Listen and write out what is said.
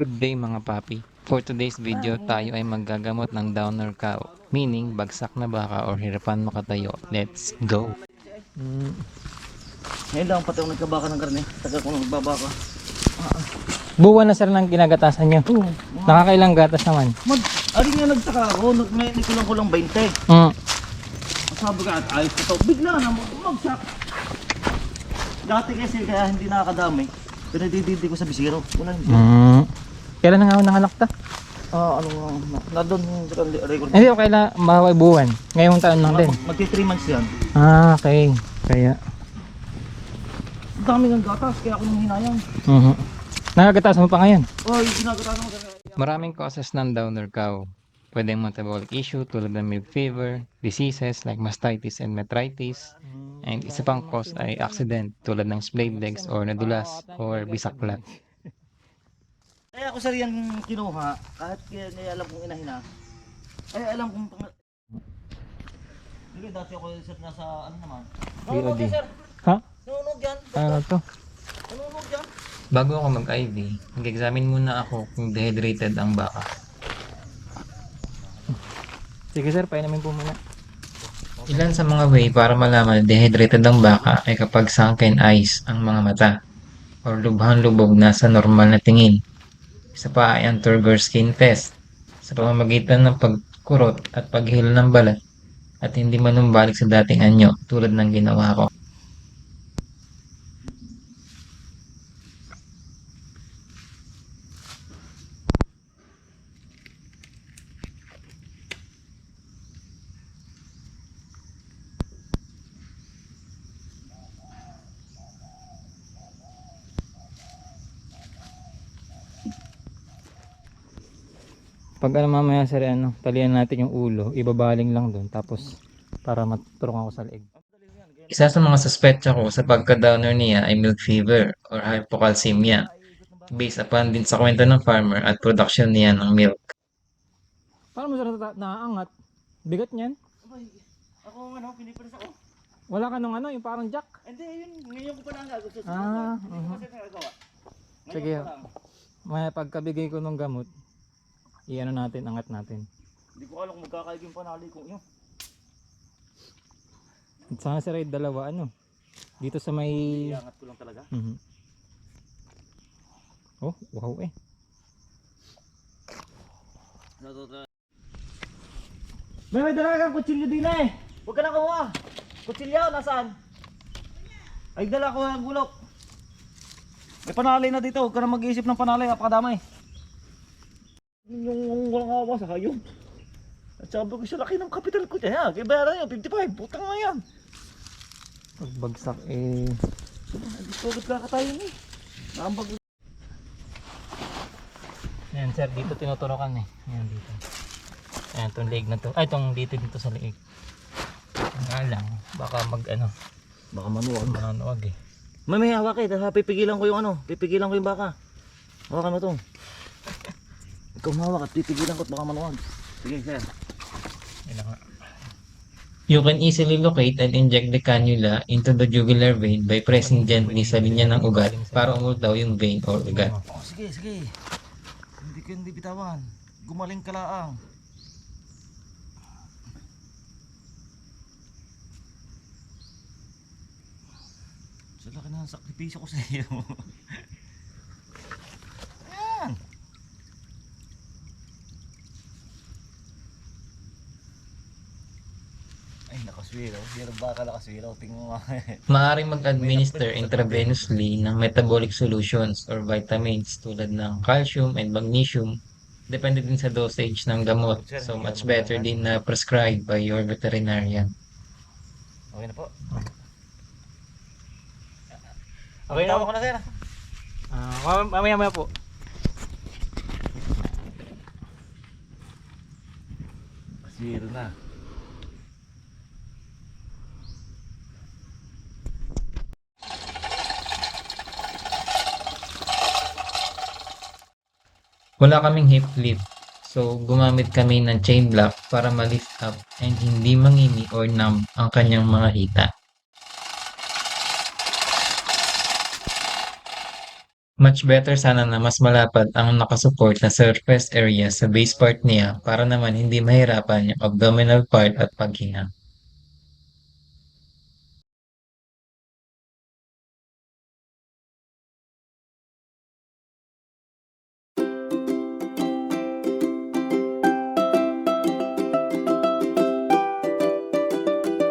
Good day mga papi. For today's video, tayo ay maggagamot ng downer cow. Meaning, bagsak na baka or hirapan makatayo. Let's go! Mm, Ngayon lang pati ako nagkabaka ng karne. Tagal ko nagbabaka. buwan na sir ng ginagatasan nyo. Oo. Nakakailang gatas naman. Mag, alin nga nagtaka ako. May nikulang ko lang 20. Mm. Sabi ka at ayos ko to. Bigla na bumagsak. Dati kasi kaya hindi nakakadami. Pinadididi ko sa bisiro. Wala hindi. Mm. Kailan na nga ako nanganak ta? Ah, ano nga. Na, na doon sa record. Hindi, okay lang. Mahaway buwan. Ngayong taon lang din. Magti 3 months yan. Ah, okay. Kaya. Ang dami ng gatas. Kaya ako nang hinayang. Mhm. Nakagatasan mo pa ngayon? Oy, ginagatasan mo kaya. Maraming causes ng downer cow. Pwedeng metabolic issue tulad ng milk fever, diseases like mastitis and metritis, and isa pang cause ay accident tulad ng splayed legs or nadulas or bisaklat. Kaya ako sir yan kinuha. Kahit kaya kaya alam kong inahina. Ay alam kong pang... Hindi dati ako sir nasa ano naman. Nanunog BOD. yan sir. Ha? Nanunog yan. Ano to? Nanunog yan. Bago ako mag-IV, nag-examine muna ako kung dehydrated ang baka. Sige sir, painamin po muna. Ilan sa mga way para malaman na dehydrated ang baka ay kapag sunken eyes ang mga mata or lubhang-lubog na sa normal na tingin. Isa pa ay ang turgor skin test sa pamamagitan ng pagkurot at paghilo ng balat at hindi manumbalik sa dating anyo tulad ng ginawa ko. Pag ano mamaya sir, ano, talian natin yung ulo, ibabaling lang doon, tapos para maturong ako sa leeg. Isa sa mga suspetsa ko sa pagka-downer niya ay milk fever or hypocalcemia based upon din sa kwento ng farmer at production niya ng milk. Paano mo sir nata- naaangat? Bigat niyan? Abay, ako ano, pinipilis ako. Wala ka nung ano, yung parang jack. Hindi, yun, ngayon ko pa lang gagawin. Ah, na. Nagagawa. Ngayon Sige. May pagkabigay ko ng gamot, i-ano natin, angat natin. Hindi ko alam kung magkakaigin yung panali kong yun. At sana sir ay dalawa, ano, dito sa may... Iangat ko lang talaga. Mhm. Oh, wow eh. May may dala kang kutsilyo din eh. Huwag ka na kuha. Kutsilyo, nasaan? Ay, dala ko ang gulok. May panalay na dito. Huwag ka na mag-iisip ng panalay. Napakadamay. Yung walang awa sa kayo. At sabi ko sa laki ng kapital ko. Kaya, kaya bayaran yan. 55. Putang na yan. Pagbagsak eh... Hindi ko agad kakatayin eh. Nakambag Ayan sir, dito tinuturokan eh. Ayan dito. Ayan, itong leg na to. Ay, itong dito dito sa leeg. Nga lang, baka mag ano, Baka manuwag. manunuwag eh. May may hawak eh. Pipigilan ko yung ano. Pipigilan ko yung baka. Hawakan mo to. Ikaw mahawak at pipigilan ko at baka manuwag. Sige, sir. You can easily locate and inject the cannula into the jugular vein by pressing gently sa linya ng ugat para umultaw yung vein or ugat. Oh, sige, sige. Hindi ko hindi bitawan. Gumaling ka laang. Sa laki ng sakripisyo ko sa iyo. Ayan. Ay, nakaswiraw. Hirap baka nakaswiraw. Tingnan mo nga. Maaaring mag-administer intravenously ng metabolic solutions or vitamins tulad ng calcium and magnesium. Depende din sa dosage ng gamot. So much better din na prescribed by your veterinarian. Okay na po. Okay na Tawa ko na, sir. Ah, mamaya mamaya po. Zero na. Wala kaming hip lift. So, gumamit kami ng chain block para ma-lift up and hindi mangini or numb ang kanyang mga hita. Much better sana na mas malapad ang nakasupport na surface area sa base part niya para naman hindi mahirapan yung abdominal part at paghinga.